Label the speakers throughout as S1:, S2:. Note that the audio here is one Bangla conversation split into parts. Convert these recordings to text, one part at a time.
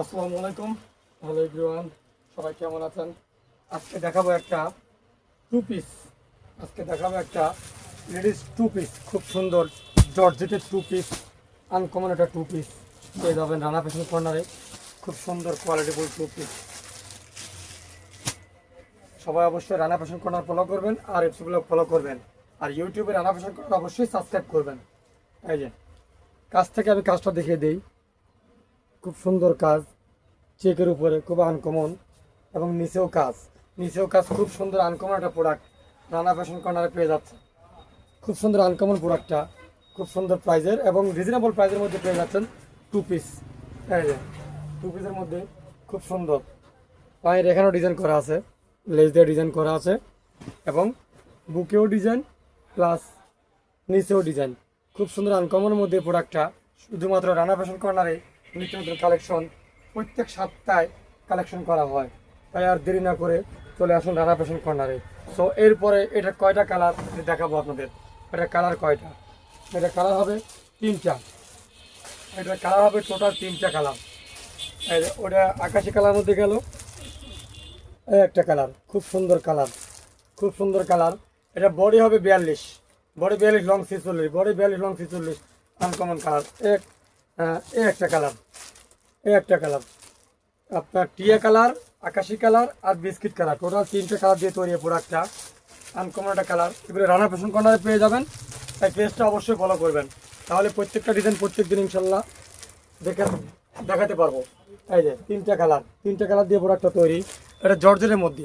S1: আসসালামু আলাইকুম। হ্যালো এভরিওয়ান, সবাই কেমন আছেন? আজকে দেখাবো একটা টু পিস আজকে দেখাবো একটা লেডিস টু পিস খুব সুন্দর জর্জেটের টু পিস আনকমন একটা টু পিস পেয়ে যাবেন রানা ফ্যাশন কর্নারে খুব সুন্দর কোয়ালিটিফুল টু পিস সবাই অবশ্যই রানা ফ্যাশন কর্নার ফলো করবেন, আর এফসিগুলো ফলো করবেন। আর ইউটিউবে রানা ফ্যাশন কর্নার অবশ্যই সাবস্ক্রাইব করবেন। এই যে কাজ থেকে আমি কাজটা দেখিয়ে দিই। খুব সুন্দর কাজ, চেকের উপরে খুব আনকমন এবং নিচেও কাজ। নিচেও কাজ খুব সুন্দর আনকমন একটা প্রোডাক্ট রানা ফ্যাশন কর্নারে পেয়ে যাচ্ছে খুব সুন্দর আনকমন প্রোডাক্টটা খুব সুন্দর প্রাইজের এবং রিজনেবল প্রাইজের মধ্যে পেয়ে যাচ্ছেন টু পিস টু পিসের মধ্যে খুব সুন্দর। পায়ের এখানেও ডিজাইন করা আছে লেজ দিয়ে ডিজাইন করা আছে এবং বুকেও ডিজাইন প্লাস নিচেও ডিজাইন খুব সুন্দর আনকমনের মধ্যে প্রোডাক্টটা শুধুমাত্র রানা ফ্যাশন কর্নারে নিত্য নতুন কালেকশন প্রত্যেক সপ্তাহে কালেকশন করা হয়। তাই আর দেরি না করে চলে আসুন রানা ফ্যাশন কর্নারে। সো এরপরে এটা কয়টা কালার দেখাবো আপনাদের? এটা কালার কয়টা? এটা কালার হবে তিনটা। এটা কালার হবে টোটাল তিনটা কালার ওটা আকাশি কালার মধ্যে গেল। একটা কালার খুব সুন্দর কালার খুব সুন্দর কালার এটা বডি হবে বিয়াল্লিশ। বডি বিয়াল্লিশ লং ছিচল্লিশ। বডি বিয়াল্লিশ লং ছিচল্লিশ। আনকমন কালার এক এই একটা কালার এই একটা কালার। আপনার টিয়া কালার, আকাশি কালার আর বিস্কিট কালার। টোটাল তিনটে কালার দিয়ে তৈরি প্রোডাক্টটা আনকমন একটা কালার। এগুলো রানা ফ্যাশন কর্নারে পেয়ে যাবেন। তাই পেজটা অবশ্যই ফলো করবেন। তাহলে প্রত্যেকটা ডিজাইন প্রত্যেক দিন ইনশাল্লাহ দেখে দেখাতে পারব। এই যে, তিনটা কালার। তিনটা কালার দিয়ে প্রোডাক্টটা তৈরি। এটা জর্জেটের মধ্যে।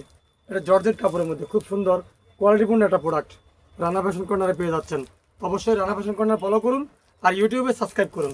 S1: এটা জর্জেট কাপড়ের মধ্যে। খুব সুন্দর কোয়ালিটিপূর্ণ একটা প্রোডাক্ট রানা ফ্যাশন কর্নারে পেয়ে যাচ্ছেন। অবশ্যই রানা ফ্যাশন কর্নার ফলো করুন আর ইউটিউবে সাবস্ক্রাইব করুন।